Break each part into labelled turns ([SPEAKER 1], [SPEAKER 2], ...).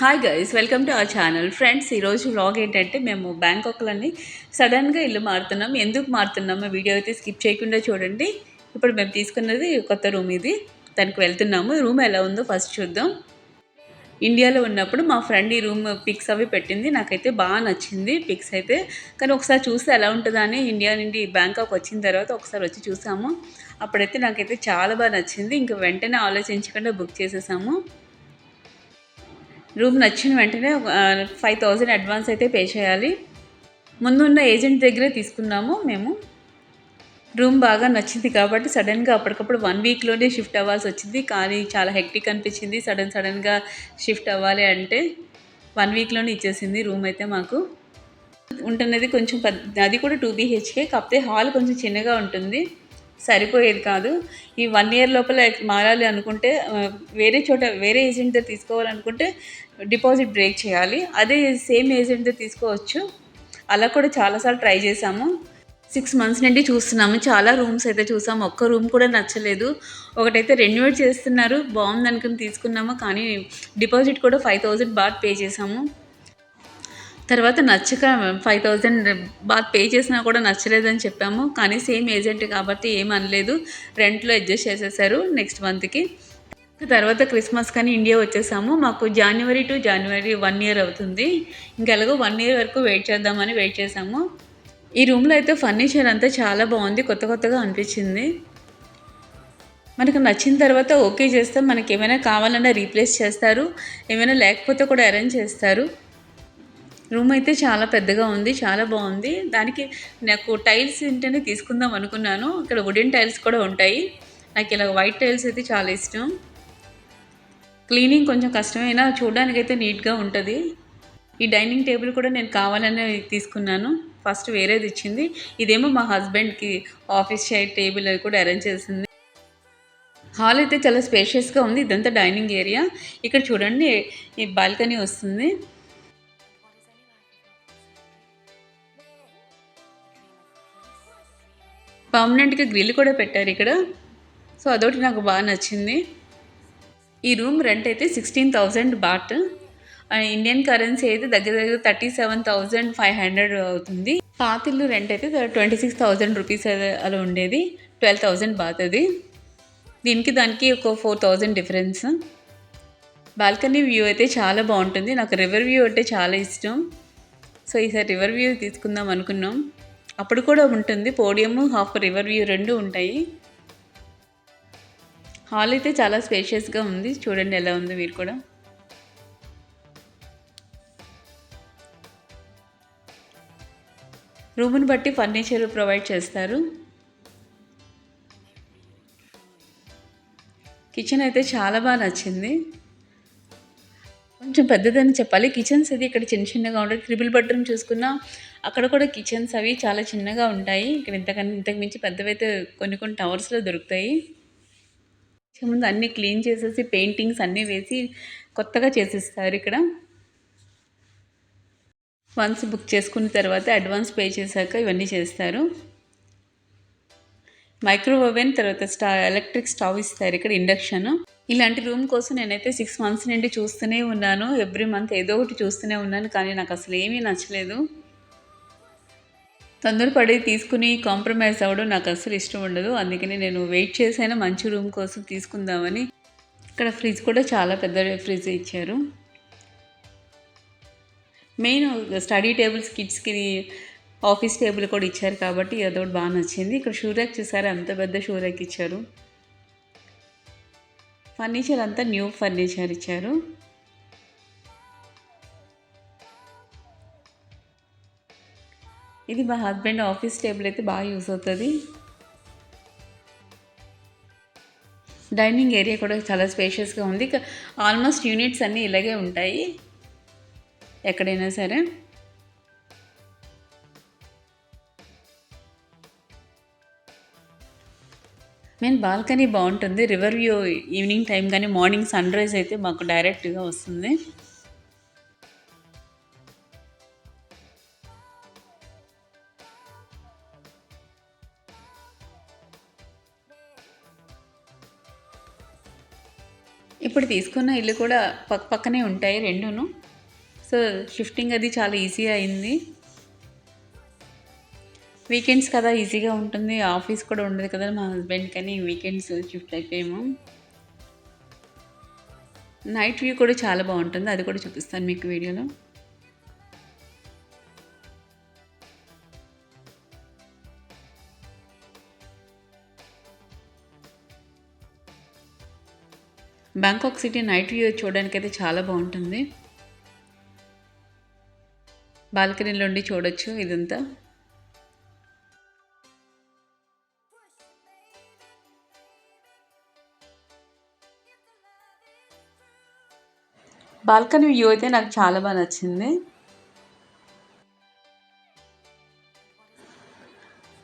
[SPEAKER 1] Hi guys welcome to our channel friends ఈరోజు vlog ఏంటంటే మేము బ్యాంకాక్లోని సడన్గా ఇల్లు మారుతున్నాం. ఎందుకు మారుతున్నామో వీడియో అయితే స్కిప్ చేయకుండా చూడండి. ఇప్పుడు మేము తీసుకున్నది కొత్త రూమ్ ఇది. దానికి వెళ్తున్నాము. రూమ్ ఎలా ఉందో ఫస్ట్ చూద్దాం. ఇండియాలో ఉన్నప్పుడు మా ఫ్రెండ్ ఈ రూమ్ పిక్స్ అవి పెట్టింది. నాకైతే బాగా నచ్చింది పిక్స్ అయితే. కానీ ఒకసారి చూస్తే ఎలా ఉంటుందా అని ఇండియా నుండి బ్యాంకాక్ వచ్చిన తర్వాత ఒకసారి వచ్చి చూసాము. అప్పుడైతే నాకైతే చాలా బాగా నచ్చింది. ఇంకా వెంటనే ఆలోచించకుండా బుక్ చేసేసాము. రూమ్ నచ్చిన వెంటనే ఫైవ్ థౌజండ్ అడ్వాన్స్ అయితే పే చేయాలి. ముందున్న ఏజెంట్ దగ్గరే తీసుకున్నాము మేము. రూమ్ బాగా నచ్చింది కాబట్టి సడన్గా అప్పటికప్పుడు వన్ వీక్లోనే షిఫ్ట్ అవ్వాల్సి వచ్చింది. కానీ చాలా హెక్టిక్ అనిపించింది. సడన్ సడన్గా షిఫ్ట్ అవ్వాలి అంటే వన్ వీక్లోనే ఇచ్చేసింది రూమ్ అయితే మాకు. ఉంటున్నది కొంచెం పెద్ద అది కూడా టూ బీహెచ్కే కాకపోతే హాల్ కొంచెం చిన్నగా ఉంటుంది. సరిపోయేది కాదు. ఈ వన్ ఇయర్ లోపల మారాలి అనుకుంటే వేరే చోట వేరే ఏజెంట్ దగ్గర తీసుకోవాలనుకుంటే డిపాజిట్ బ్రేక్ చేయాలి. అదే సేమ్ ఏజెంట్ తీసుకోవచ్చు. అలా కూడా చాలాసార్లు ట్రై చేసాము సిక్స్ మంత్స్ నుండి చూస్తున్నాము. చాలా రూమ్స్ అయితే చూసాము. ఒక్క రూమ్ కూడా నచ్చలేదు. ఒకటైతే రెన్యూవేట్ చేస్తున్నారు. బాగుంది అనుకుని తీసుకున్నాము. కానీ డిపాజిట్ కూడా ఫైవ్ థౌజండ్ బాగా పే చేసాము తర్వాత నచ్చక ఫైవ్ థౌజండ్ బాగా పే చేసినా కూడా నచ్చలేదని చెప్పాము. కానీ సేమ్ ఏజెంట్ కాబట్టి ఏం అనలేదు. రెంట్లో అడ్జస్ట్ చేసేసారు నెక్స్ట్ మంత్కి. తర్వాత క్రిస్మస్ కానీ ఇండియా వచ్చేసాము. మాకు జనవరి టు జనవరి వన్ ఇయర్ అవుతుంది. ఇంకా ఎలాగో వన్ ఇయర్ వరకు వెయిట్ చేద్దామని వెయిట్ చేసాము. ఈ రూమ్లో అయితే ఫర్నిచర్ అంతా చాలా బాగుంది. కొత్త కొత్తగా అనిపించింది. మనకు నచ్చిన తర్వాత ఓకే చేస్తే మనకి ఏమైనా కావాలన్నా రీప్లేస్ చేస్తారు. ఏమైనా లేకపోతే కూడా అరేంజ్ చేస్తారు. రూమ్ అయితే చాలా పెద్దగా ఉంది. చాలా బాగుంది. దానికి నాకు టైల్స్ ఏంటనే తీసుకుందాం అనుకున్నాను. ఇక్కడ వుడెన్ టైల్స్ కూడా ఉంటాయి. నాకు ఇలా వైట్ టైల్స్ అయితే చాలా ఇష్టం. క్లీనింగ్ కొంచెం కష్టమైనా చూడడానికి అయితే నీట్గా ఉంటుంది. ఈ డైనింగ్ టేబుల్ కూడా నేను కావాలనే తీసుకున్నాను. ఫస్ట్ వేరేది ఇచ్చింది. ఇదేమో మా హస్బెండ్కి ఆఫీస్ చైర్ టేబుల్ అది కూడా అరేంజ్ చేసింది. హాల్ అయితే చాలా స్పేషియస్గా ఉంది. ఇదంతా డైనింగ్ ఏరియా. ఇక్కడ చూడండి ఈ బాల్కనీ వస్తుంది. పర్మనెంట్గా గ్రిల్ కూడా పెట్టారు ఇక్కడ. సో అదొకటి నాకు బాగా నచ్చింది. ఈ రూమ్ రెంట్ అయితే sixteen thousand baht Indian currency అయితే దగ్గర దగ్గర thirty seven thousand five hundred అవుతుంది పాతిల్లు రెంట్ అయితే ట్వంటీ సిక్స్ థౌజండ్ రూపీస్ అలా ఉండేది. ట్వెల్వ్ థౌజండ్ బాత్ అది. దీనికి దానికి ఒక four thousand difference balcony view అయితే చాలా బాగుంటుంది. నాకు రివర్ వ్యూ అంటే చాలా ఇష్టం. సో ఈసారి రివర్ వ్యూ తీసుకుందాం అనుకున్నాం. అప్పుడు కూడా ఉంటుంది. పోడియం హాఫ్ రివర్ వ్యూ రెండు ఉంటాయి. హాల్ అయితే చాలా స్పేషియస్గా ఉంది. చూడండి ఎలా ఉంది మీరు కూడా. రూమ్ని బట్టి ఫర్నిచర్ ప్రొవైడ్ చేస్తారు. కిచెన్ అయితే చాలా బాగా నచ్చింది. కొంచెం పెద్దదని చెప్పాలి. కిచెన్స్ అది ఇక్కడ చిన్న చిన్నగా ఉంటాయి. ట్రిపుల్ బెడ్రూమ్ చూసుకున్నా అక్కడ కూడా కిచెన్స్ అవి చాలా చిన్నగా ఉంటాయి. ఇక్కడ ఇంతకన్నా ఇంతకు మించి పెద్దవైతే కొన్ని కొన్ని టవర్స్లో దొరుకుతాయి. ముందు అన్నీ క్లీన్ చేసేసి పెయింటింగ్స్ అన్నీ వేసి కొత్తగా చేసిస్తారు ఇక్కడ. వన్స్ బుక్ చేసుకున్న తర్వాత అడ్వాన్స్ పే చేశాక ఇవన్నీ చేస్తారు. మైక్రోవేవ్ ఓవెన్ తర్వాత స్టా ఎలక్ట్రిక్ స్టవ్ ఇస్తారు ఇక్కడ ఇండక్షన్. ఇలాంటి రూమ్ కోసం నేనైతే సిక్స్ మంత్స్ నుండి చూస్తూనే ఉన్నాను. ఎవ్రీ మంత్ ఏదో ఒకటి చూస్తూనే ఉన్నాను కానీ నాకు అసలు ఏమీ నచ్చలేదు. తొందరపడి తీసుకుని కాంప్రమైజ్ అవ్వడం నాకు అసలు ఇష్టం ఉండదు. అందుకని నేను వెయిట్ చేసైనా మంచి రూమ్ కోసం తీసుకుందామని ఇక్కడ ఫ్రిడ్జ్ కూడా చాలా పెద్ద ఫ్రిడ్జ్ ఇచ్చారు. మెయిన్ స్టడీ టేబుల్స్ కిడ్స్కి ఆఫీస్ టేబుల్ కూడా ఇచ్చారు కాబట్టి అదొకటి బాగా నచ్చింది. ఇక్కడ షూరాక్ చూసారు? అంత పెద్ద షూరాక్ ఇచ్చారు. ఫర్నిచర్ అంతా న్యూ ఫర్నిచర్ ఇచ్చారు. ఇది మా హస్బెండ్ ఆఫీస్ టేబుల్ అయితే బాగా యూస్ అవుతుంది. డైనింగ్ ఏరియా కూడా చాలా స్పేషియస్గా ఉంది. ఆల్మోస్ట్ యూనిట్స్ అన్నీ ఇలాగే ఉంటాయి. ఎక్కడైనా సరే. మెయిన్ బాల్కనీ బాగుంటుంది. రివర్ వ్యూ ఈవినింగ్ టైం కానీ మార్నింగ్ సన్ రైజ్ అయితే మాకు డైరెక్ట్గా వస్తుంది. ఇప్పుడు తీసుకున్న ఇల్లు కూడా పక్క పక్కనే ఉంటాయి రెండును. సో షిఫ్టింగ్ అది చాలా ఈజీ అయింది. వీకెండ్స్ కదా ఈజీగా ఉంటుంది. ఆఫీస్ కూడా ఉండదు కదా మా హస్బెండ్ కానీ వీకెండ్స్ షిఫ్ట్ అయిపోయాము. నైట్ వ్యూ కూడా చాలా బాగుంటుంది. అది కూడా చూపిస్తాను మీకు వీడియోలో. బ్యాంకాక్ సిటీ నైట్ వ్యూ చూడడానికి అయితే చాలా బాగుంటుంది. బాల్కనీలో ఉండి చూడొచ్చు ఇదంతా. బాల్కనీ వ్యూ అయితే నాకు చాలా బాగా నచ్చింది.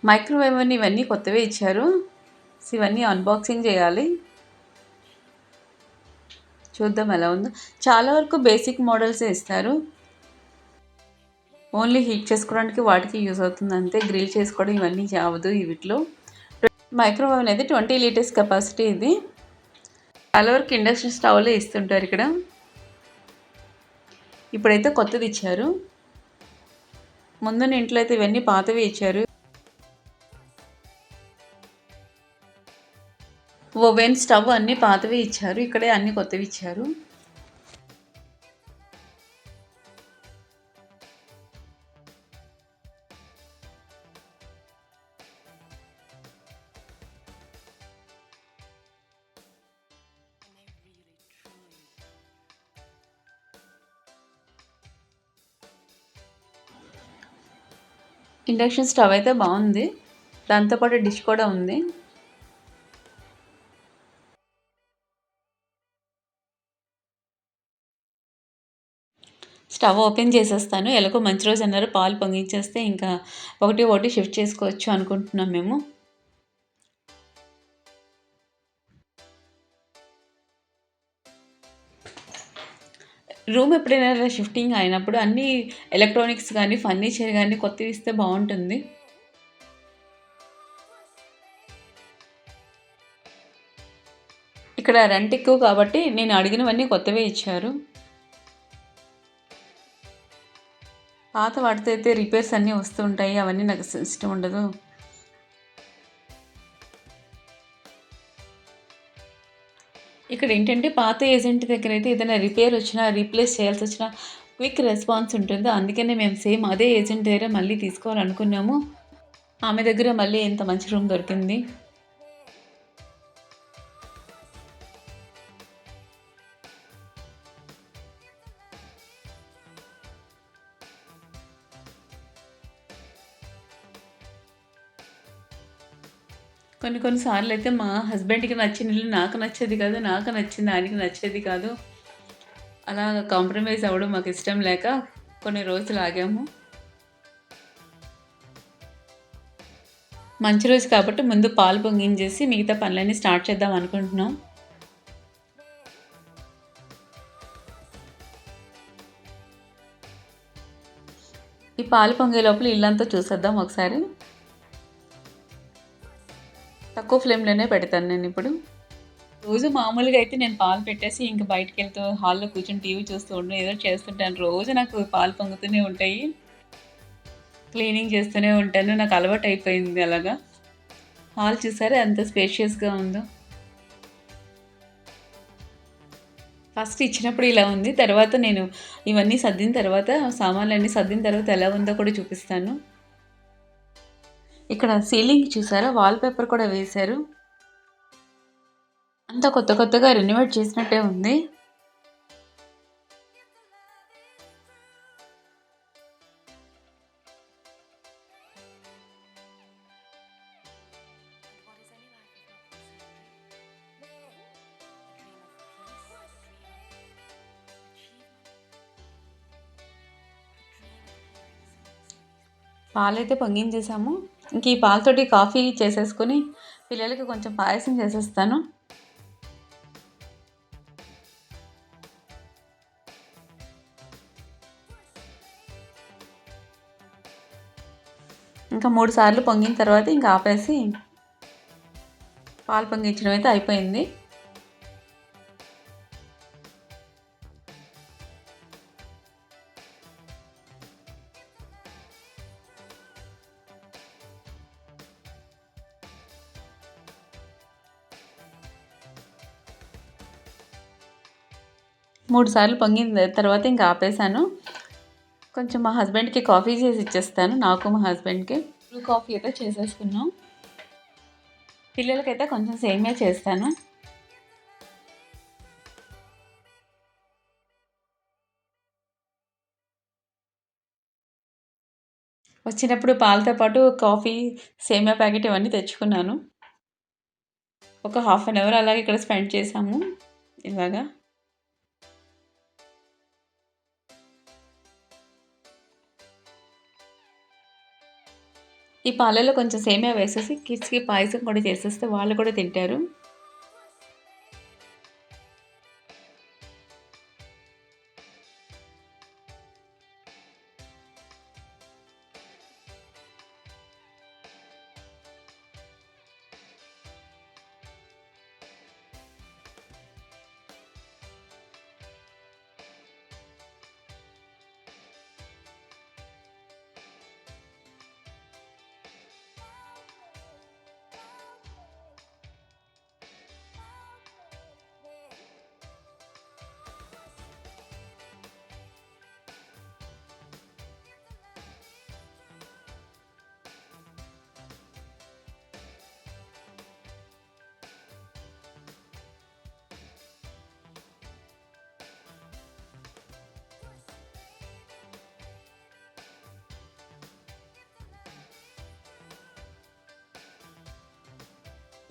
[SPEAKER 1] మైక్రోవేవ్ అని ఇవన్నీ కొత్తవే ఇచ్చారు. సో ఇవన్నీ అన్బాక్సింగ్ చేయాలి. చూద్దాం ఎలా ఉందో. చాలా వరకు బేసిక్ మోడల్సే ఇస్తారు. ఓన్లీ హీట్ చేసుకోవడానికి వాటికి యూజ్ అవుతుంది అంతే. గ్రిల్ చేసుకోవడం ఇవన్నీ చావదు వీటిలో. మైక్రోవేవ్ అనేది ట్వంటీ లీటర్స్ కెపాసిటీ ఇది. చాలా వరకు ఇండక్షన్ స్టవ్లే ఇస్తుంటారు ఇక్కడ. ఇప్పుడైతే కొత్తది ఇచ్చారు. ముందున్న ఇంట్లో అయితే ఇవన్నీ పాతవి ఇచ్చారు. ఓవెన్ స్టవ్ అన్నీ పాతవి ఇచ్చారు ఇక్కడే అన్ని కొత్తవి ఇచ్చారు. ఇండక్షన్ స్టవ్ అయితే బాగుంది. దాంతోపాటు డిష్ కూడా ఉంది. స్టవ్ ఓపెన్ చేసేస్తాను. ఎలాగో మంచి రోజు అన్నారు. పాలు పొంగించేస్తే ఇంకా ఒకటి ఒకటి షిఫ్ట్ చేసుకోవచ్చు అనుకుంటున్నాం మేము. రూమ్ ఎప్పుడైనా షిఫ్టింగ్ అయినప్పుడు అన్ని ఎలక్ట్రానిక్స్ కానీ ఫర్నిచర్ కానీ కొత్తవి ఇస్తే బాగుంటుంది. ఇక్కడ రెంట్ ఎక్కువ కాబట్టి నేను అడిగినవన్నీ కొత్తవే ఇచ్చారు. పాత వాటితో అయితే రిపేర్స్ అన్నీ వస్తుంటాయి అవన్నీ నాకు ఇష్టం ఉండదు. ఇక్కడ ఏంటంటే పాత ఏజెంట్ దగ్గర అయితే ఏదైనా రిపేర్ వచ్చినా రీప్లేస్ చేయాల్సి వచ్చినా క్విక్ రెస్పాన్స్ ఉంటుంది. అందుకనే మేము సేమ్ అదే ఏజెంట్ దగ్గర మళ్ళీ తీసుకోవాలనుకున్నాము. ఆమె దగ్గర మళ్ళీ ఎంత మంచి రూమ్ దొరికింది. కొన్ని కొన్నిసార్లు అయితే మా హస్బెండ్కి నచ్చిన ఇల్లు నాకు నచ్చేది కాదు నాకు నచ్చింది ఆయనకి నచ్చేది కాదు. అలా కాంప్రమైజ్ అవ్వడం మాకు ఇష్టం లేక కొన్ని రోజులు ఆగాము. మంచి రోజు కాబట్టి ముందు పాలు పొంగించేసి మిగతా పనులన్నీ స్టార్ట్ చేద్దాం అనుకుంటున్నాం. ఈ పాలు పొంగే లోపల ఇల్లంతా చూసేద్దాం ఒకసారి. తక్కువ ఫ్లేమ్లోనే పెడతాను నేను ఇప్పుడు. రోజు మామూలుగా అయితే నేను పాలు పెట్టేసి ఇంక బయటకు వెళ్తూ హాల్లో కూర్చొని టీవీ చూస్తూ ఉండడం ఏదో చేస్తుంటాను. రోజు నాకు పాలు పొంగుతూనే ఉంటాయి. క్లీనింగ్ చేస్తూనే ఉంటాను. నాకు అలవాటు అయిపోయింది అలాగా. హాల్ చూసారా ఎంత స్పేషియస్గా ఉందో. ఫస్ట్ ఇచ్చినప్పుడు ఇలా ఉంది. తర్వాత నేను ఇవన్నీ సర్దిన తర్వాత సామాన్లన్నీ సర్దిన తర్వాత ఎలా ఉందో కూడా చూపిస్తాను. ఇక్కడ సీలింగ్ చూసారా? వాల్పేపర్ కూడా వేశారు. అంతా కొత్త కొత్తగా రెన్యువేట్ చేసినట్టే ఉంది. పాలైతే పొంగించేసాము ఇంక ఈ పాలతోటి కాఫీ చేసేసుకొని పిల్లలకి కొంచెం పాయసం చేసేస్తాను. ఇంకా మూడు సార్లు పొంగిన తర్వాత ఇంకా ఆపేసి పాలు పొంగించడం అయితే అయిపోయింది. మూడు సార్లు పొంగిన తర్వాత ఇంకా ఆపేసాను కొంచెం మా హస్బెండ్కి కాఫీ చేసి ఇచ్చేస్తాను. నాకు మా హస్బెండ్కి. బ్లూ కాఫీ అయితే చేసేసుకున్నాం. పిల్లలకైతే కొంచెం సేమే చేస్తాను. వచ్చినప్పుడు పాలతో పాటు కాఫీ సేమియా ప్యాకెట్ ఇవన్నీ తెచ్చుకున్నాను. ఒక హాఫ్ అన్ అవర్ అలాగే ఇక్కడ స్పెండ్ చేసాము ఇలాగా. ఈ పాలలో కొంచెం సేమియా వేసేసి కిడ్స్కి పాయసం కూడా చేసేస్తే వాళ్ళు కూడా తింటారు.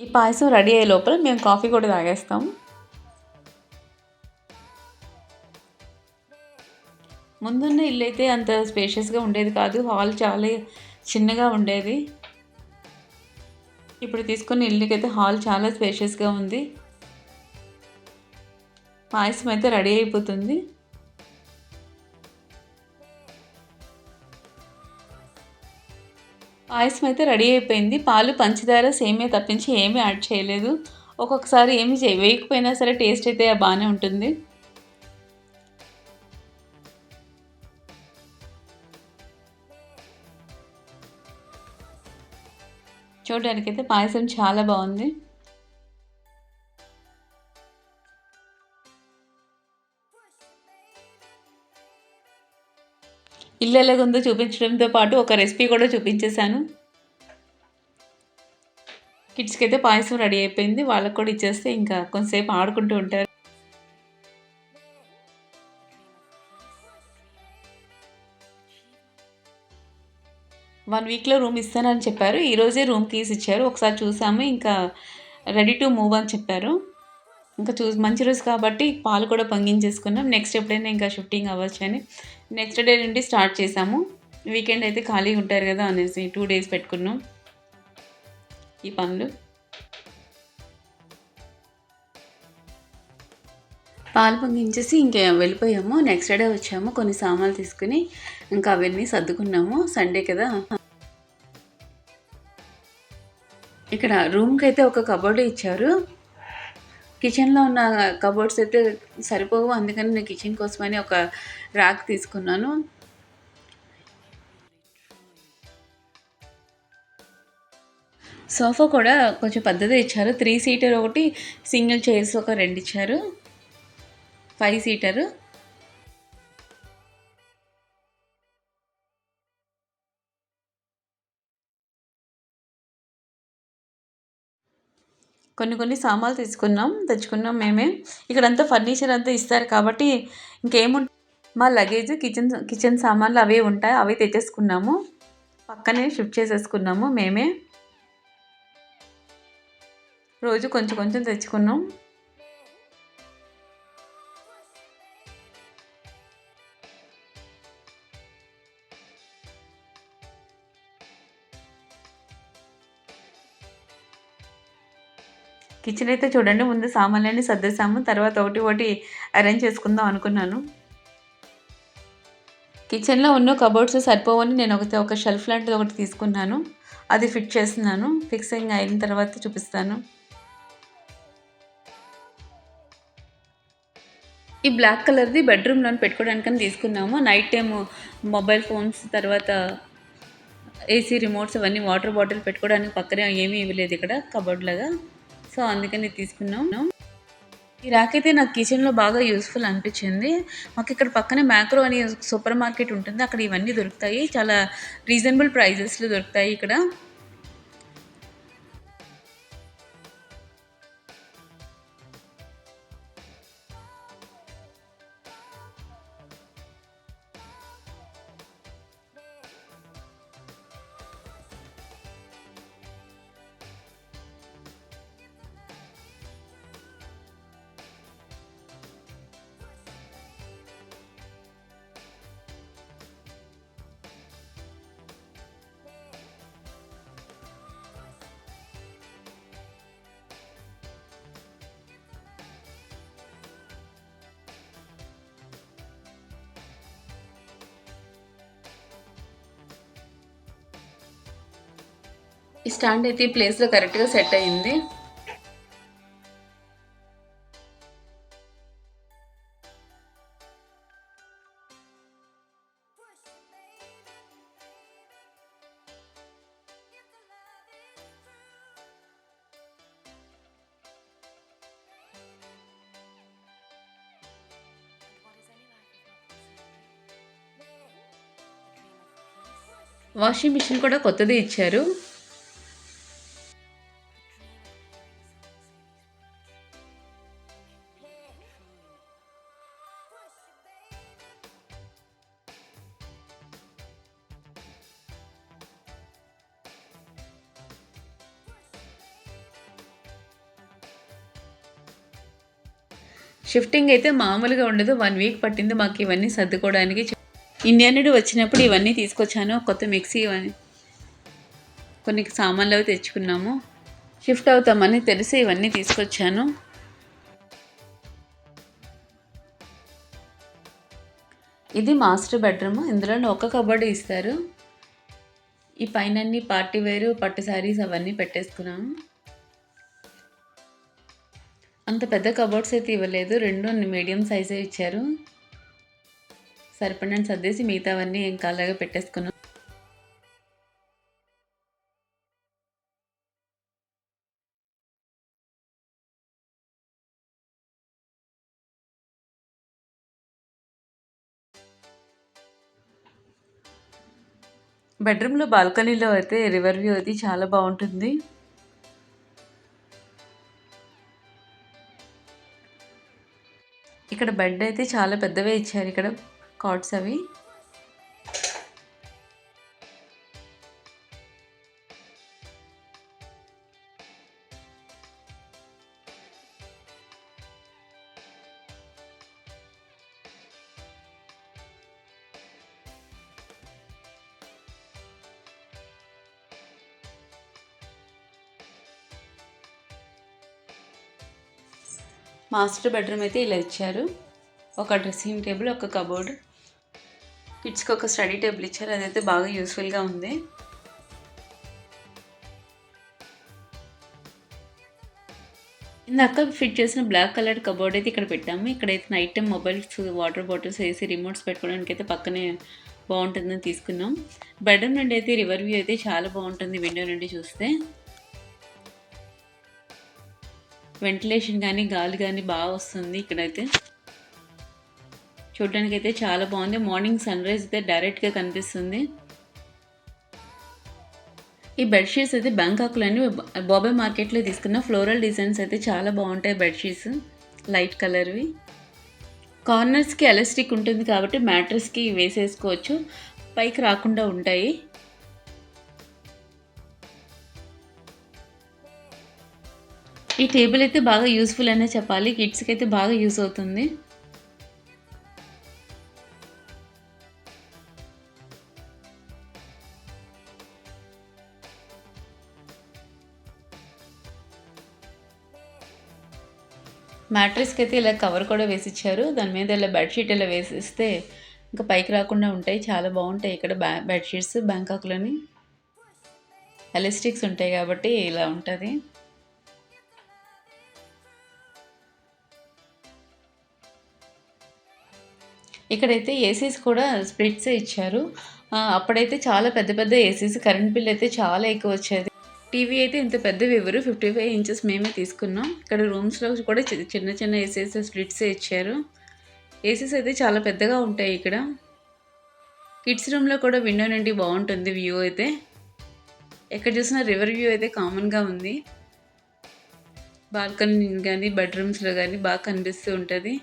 [SPEAKER 1] ఈ పాయసం రెడీ అయ్యే లోపల మేము కాఫీ కూడా తాగేస్తాం. ముందున్న ఇల్లు అయితే అంత స్పేషియస్గా ఉండేది కాదు. హాల్ చాలా చిన్నగా ఉండేది. ఇప్పుడు తీసుకున్న ఇల్లుకైతే హాల్ చాలా స్పేషియస్గా ఉంది. పాయసం అయితే రెడీ అయిపోతుంది. పాయసం అయితే రెడీ అయిపోయింది. పాలు పంచదార సేమే తప్పించి ఏమీ యాడ్ చేయలేదు. ఒక్కొక్కసారి ఏమి వేయకపోయినా సరే టేస్ట్ అయితే బాగానే ఉంటుంది. చూడడానికైతే పాయసం చాలా బాగుంది. ఇల్లు ఎలాగుందో చూపించడంతో పాటు ఒక రెసిపీ కూడా చూపించేశాను. కిడ్స్కి అయితే పాయసం రెడీ అయిపోయింది. వాళ్ళకి కూడా ఇచ్చేస్తే ఇంకా కొంతసేపు ఆడుకుంటూ ఉంటారు. వన్ వీక్లో రూమ్ ఇస్తానని చెప్పారు. ఈరోజే రూమ్ కీస్ ఇచ్చారు ఒకసారి చూసాము. ఇంకా రెడీ టు మూవ్ అని చెప్పారు. ఇంకా చూ మంచి రోజు కాబట్టి పాలు కూడా పొంగించేసుకున్నాం. నెక్స్ట్ ఎప్పుడైనా ఇంకా షిఫ్టింగ్ అవ్వచ్చు అని. నెక్స్ట్ డే నుండి స్టార్ట్ చేసాము వీకెండ్ అయితే ఖాళీ ఉంటారు కదా అనేసి టూ డేస్ పెట్టుకున్నాం. ఈ పనులు. పాలు పొంగించేసి ఇంకా వెళ్ళిపోయాము. నెక్స్ట్ డే వచ్చాము. కొన్ని సామాన్లు తీసుకుని ఇంకా అవన్నీ సర్దుకున్నాము. సండే కదా. ఇక్కడ రూమ్కి అయితే ఒక కబోర్డ్ ఇచ్చారు. కిచెన్లో ఉన్న కబోర్డ్స్ అయితే సరిపోవు. అందుకని నేను కిచెన్ కోసమని ఒక ర్యాక్ తీసుకున్నాను. సోఫా కూడా కొంచెం పెద్దదే ఇచ్చారు. త్రీ సీటర్ ఒకటి సింగిల్ చైర్స్ ఒక రెండు ఇచ్చారు. Five seater. కొన్ని కొన్ని సామాన్లు తీసుకున్నాం తెచ్చుకున్నాం మేమే. ఇక్కడంతా ఫర్నిచర్ అంతా ఇస్తారు కాబట్టి ఇంకేముంట మా లగేజ్ కిచెన్ కిచెన్ సామాన్లు అవే ఉంటాయి అవి తెచ్చేసుకున్నాము. పక్కనే షిఫ్ట్ చేసేసుకున్నాము మేమే. రోజు కొంచెం కొంచెం తెచ్చుకున్నాం. కిచెన్ అయితే చూడండి ముందు సామాన్లన్నీ సర్దేశాము తర్వాత ఒకటి ఒకటి అరేంజ్ చేసుకుందాం అనుకున్నాను. కిచెన్లో ఉన్న కబోర్డ్స్ సరిపోవని నేను ఒకటి ఒక షెల్ఫ్ లాంటిది ఒకటి తీసుకున్నాను. అది ఫిట్ చేస్తున్నాను ఫిక్సింగ్ అయిన తర్వాత చూపిస్తాను. ఈ బ్లాక్ కలర్ది బెడ్రూమ్లో పెట్టుకోవడానికని తీసుకున్నాము. నైట్ టైం మొబైల్ ఫోన్స్ తర్వాత ఏసీ రిమోట్స్ అవన్నీ వాటర్ బాటిల్ పెట్టుకోవడానికి పక్కనే ఏమీ ఇవ్వలేదు ఇక్కడ కబోర్డ్ లాగా. సో అందుకని తీసుకున్నాం. ఈ ర్యాక్ అయితే నాకు కిచెన్లో బాగా యూస్ఫుల్ అనిపించింది. మాకు ఇక్కడ పక్కనే మ్యాక్రో అని సూపర్ మార్కెట్ ఉంటుంది. అక్కడ ఇవన్నీ దొరుకుతాయి. చాలా రీజనబుల్ ప్రైజెస్లో దొరుకుతాయి ఇక్కడ. ఈ స్టాండ్ అయితే ఈ ప్లేస్లో కరెక్ట్గా సెట్ అయ్యింది వాషింగ్ మిషన్ కూడా కొత్తది ఇచ్చారు. షిఫ్టింగ్ అయితే మామూలుగా ఉండదు. వన్ వీక్ పట్టింది మాకు ఇవన్నీ సర్దుకోవడానికి. ఇండియా నుండి వచ్చినప్పుడు ఇవన్నీ తీసుకొచ్చాను. కొత్త మిక్సీ ఇవన్నీ. కొన్ని సామాన్లు అవి తెచ్చుకున్నాము. షిఫ్ట్ అవుతామని తెలిసి ఇవన్నీ తీసుకొచ్చాను. ఇది మాస్టర్ బెడ్రూమ్ ఇందులో ఒక కబోర్డ్ ఇస్తారు. ఈ పైన పార్టీ వేరు పట్టు శారీస్ అవన్నీ పెట్టేసుకున్నాము. అంత పెద్ద కబోర్డ్స్ అయితే ఇవ్వలేదు. రెండు మీడియం సైజే ఇచ్చారు. సరిపడిన సర్దేసి మిగతావన్నీ ఇంకా అలాగే పెట్టేసుకున్నాం. బెడ్రూమ్లో బాల్కనీలో అయితే రివర్ వ్యూ అది చాలా బాగుంటుంది. ఇక్కడ బెడ్ అయితే చాలా పెద్దవే ఇచ్చారు. ఇక్కడ కాట్స్ అవి. మాస్టర్ బెడ్రూమ్ అయితే ఇలా ఇచ్చారు. ఒక డ్రెస్సింగ్ టేబుల్ ఒక కబోర్డ్. కిడ్స్కి ఒక స్టడీ టేబుల్ ఇచ్చారు. అదైతే బాగా యూస్ఫుల్గా ఉంది. ఇందాక ఫిట్ చేసిన బ్లాక్ కలర్ కబోర్డ్ అయితే ఇక్కడ పెట్టాము. ఇక్కడైతే night time mobiles water bottles వేసి రిమోట్స్ పెట్టుకోవడానికి అయితే పక్కనే బాగుంటుందని తీసుకున్నాం. బెడ్రూమ్ నుండి అయితే రివర్ వ్యూ అయితే చాలా బాగుంటుంది. విండో నుండి చూస్తే వెంటిలేషన్ కానీ గాలి కానీ బాగా వస్తుంది ఇక్కడైతే. చూడడానికి అయితే చాలా బాగుంది. మార్నింగ్ సన్ రైజ్ అయితే డైరెక్ట్గా కనిపిస్తుంది. ఈ బెడ్షీట్స్ అయితే బ్యాంకాక్లోని బాబాయ్ మార్కెట్లో తీసుకున్న ఫ్లోరల్ డిజైన్స్ అయితే చాలా బాగుంటాయి బెడ్షీట్స్ లైట్ కలర్వి కార్నర్స్కి ఎలాస్టిక్ ఉంటుంది కాబట్టి మ్యాట్రస్కి వేసేసుకోవచ్చు. పైకి రాకుండా ఉంటాయి. ఈ టేబుల్ అయితే బాగా యూస్ఫుల్ అనే చెప్పాలి. కిడ్స్కి అయితే బాగా యూస్ అవుతుంది. మ్యాట్రెస్కి అయితే ఇలా కవర్ కూడా వేసిచ్చారు. దాని మీద ఇలా బెడ్షీట్ ఇలా వేసిస్తే ఇంకా పైకి రాకుండా ఉంటాయి. చాలా బాగుంటాయి ఇక్కడ బ్యా బెడ్షీట్స్ బ్యాంకాక్లోని. ఎలాస్టిక్స్ ఉంటాయి కాబట్టి ఇలా ఉంటుంది. ఇక్కడైతే ఏసీస్ కూడా స్ప్లిట్సే ఇచ్చారు. అప్పుడైతే చాలా పెద్ద పెద్ద ఏసీస్ కరెంట్ బిల్ అయితే చాలా ఎక్కువ వచ్చేది. టీవీ అయితే ఇంత పెద్దవి ఇవ్వరు ఫిఫ్టీ ఫైవ్ ఇంచెస్ మేమే తీసుకున్నాం. ఇక్కడ రూమ్స్లో కూడా చిన్న చిన్న ఏసీస్ స్ప్లిట్సే ఇచ్చారు. ఏసీస్ అయితే చాలా పెద్దగా ఉంటాయి ఇక్కడ. కిడ్స్ రూమ్లో కూడా విండో నుండి బాగుంటుంది వ్యూ అయితే. ఎక్కడ చూసినా రివర్ వ్యూ అయితే కామన్గా ఉంది. బాల్కనీ కానీ బెడ్రూమ్స్లో కానీ బాగా కనిపిస్తూ ఉంటుంది.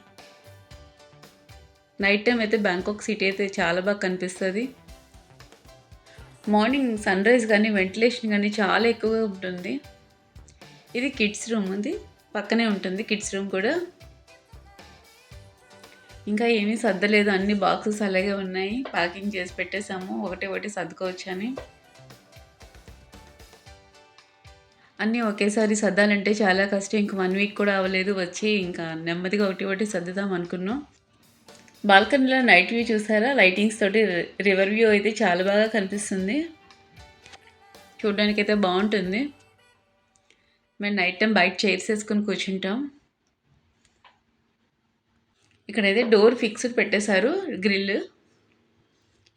[SPEAKER 1] నైట్ టైం అయితే బ్యాంకాక్ సిటీ అయితే చాలా బాగా కనిపిస్తుంది. మార్నింగ్ సన్ రైజ్ కానీ వెంటిలేషన్ కానీ చాలా ఎక్కువగా ఉంటుంది. ఇది కిడ్స్ రూమ్ ఉంది. పక్కనే ఉంటుంది కిడ్స్ రూమ్ కూడా. ఇంకా ఏమీ సర్దలేదు. అన్ని బాక్సెస్ అలాగే ఉన్నాయి. ప్యాకింగ్ చేసి పెట్టేసాము ఒకటి ఒకటి సర్దుకోవచ్చు అని. అన్నీ ఒకేసారి సర్దాలంటే చాలా కష్టం. ఇంక వన్ వీక్ కూడా అవ్వలేదు. వచ్చి ఇంకా నెమ్మదిగా ఒకటి ఒకటి సర్దుదాం అనుకున్నాం. బాల్కనీలో నైట్ వ్యూ చూసారా? లైటింగ్స్ తోటి రివర్ వ్యూ అయితే చాలా బాగా కనిపిస్తుంది. చూడడానికి అయితే బాగుంటుంది. మేము నైట్ టైం బయట చైర్స్ వేసుకొని కూర్చుంటాం. ఇక్కడైతే డోర్ ఫిక్స్డ్ పెట్టేశారు గ్రిల్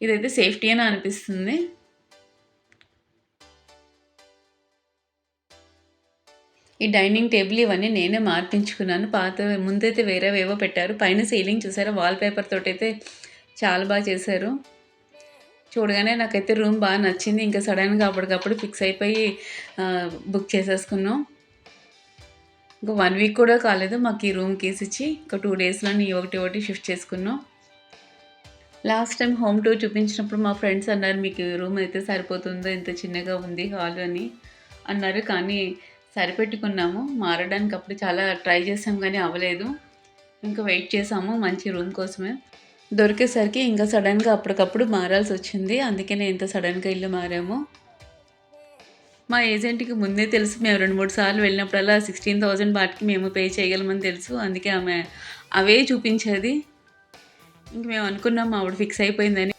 [SPEAKER 1] ఇదైతే సేఫ్టీ అని అనిపిస్తుంది. ఈ డైనింగ్ టేబుల్ ఇవన్నీ నేనే మార్పించుకున్నాను. పాత ముందైతే వేరేవేవో పెట్టారు. పైన సీలింగ్ చూసారా? వాల్ పేపర్ తోటి అయితే చాలా బాగా చేశారు. చూడగానే నాకైతే రూమ్ బాగా నచ్చింది. ఇంకా సడన్గా అప్పటికప్పుడు ఫిక్స్ అయిపోయి బుక్ చేసేసుకున్నాం. ఇంకా వన్ వీక్ కూడా కాలేదు మాకు ఈ రూమ్ కేసు ఇచ్చి. ఇంకా టూ డేస్లో ఒకటి ఒకటి షిఫ్ట్ చేసుకున్నాం. లాస్ట్ టైం హోమ్ టూర్ చూపించినప్పుడు మా ఫ్రెండ్స్ అన్నారు మీకు రూమ్ అయితే సరిపోతుందో? ఇంత చిన్నగా ఉంది హాల్ అని అన్నారు. కానీ సరిపెట్టుకున్నాము. మారడానికి అప్పుడు చాలా ట్రై చేసాం కానీ అవ్వలేదు. ఇంకా వెయిట్ చేసాము. మంచి రూమ్ కోసమే. దొరికేసరికి ఇంకా సడన్గా అప్పటికప్పుడు మారాల్సి వచ్చింది. అందుకే నేను ఇంత సడన్గా ఇల్లు మారాము. మా ఏజెంట్కి ముందే తెలుసు. మేము రెండు మూడు సార్లు వెళ్ళినప్పుడల్లా సిక్స్టీన్ థౌజండ్ బాట్కి మేము పే చేయగలమని తెలుసు. అందుకే ఆమె అవే చూపించేది. ఇంక మేము అనుకున్నాం ఆవిడ ఫిక్స్ అయిపోయిందని.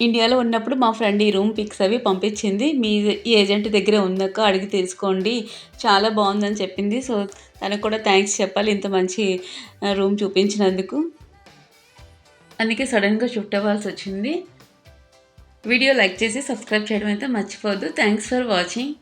[SPEAKER 1] ఇండియాలో ఉన్నప్పుడు మా ఫ్రెండ్ ఈ రూమ్ పిక్స్ అవి పంపించింది. మీ ఏజెంట్ దగ్గర ఉందక్క అడిగి తెలుసుకోండి. చాలా బాగుందని చెప్పింది. సో తనకు కూడా థ్యాంక్స్ చెప్పాలి ఇంత మంచి రూమ్ చూపించినందుకు. అందుకే సడన్గా షిఫ్ట్ అవ్వాల్సి వచ్చింది. వీడియో లైక్ చేసి సబ్స్క్రైబ్ చేయడం అయితే మర్చిపోవద్దు. Thanks for watching.